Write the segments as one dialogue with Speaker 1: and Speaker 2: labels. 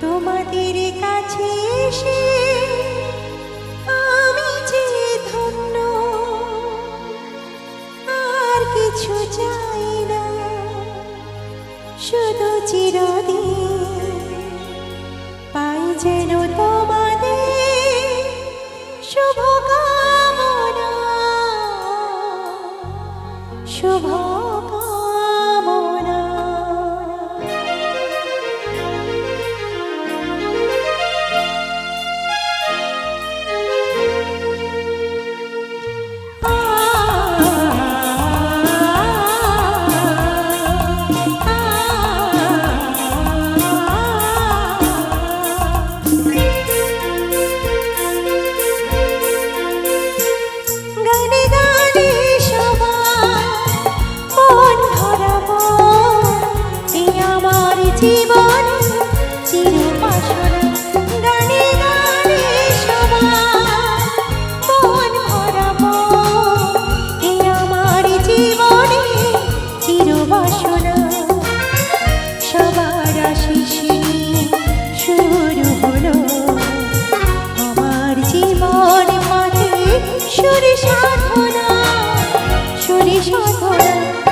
Speaker 1: তোমাদের কাছে এসে জীবনে চিরপাশরা গানে চিরবাসনা সবার আশিস শুরু আমার জীবন পথে সুরে সাধনা সুরে সাধনা।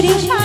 Speaker 1: origem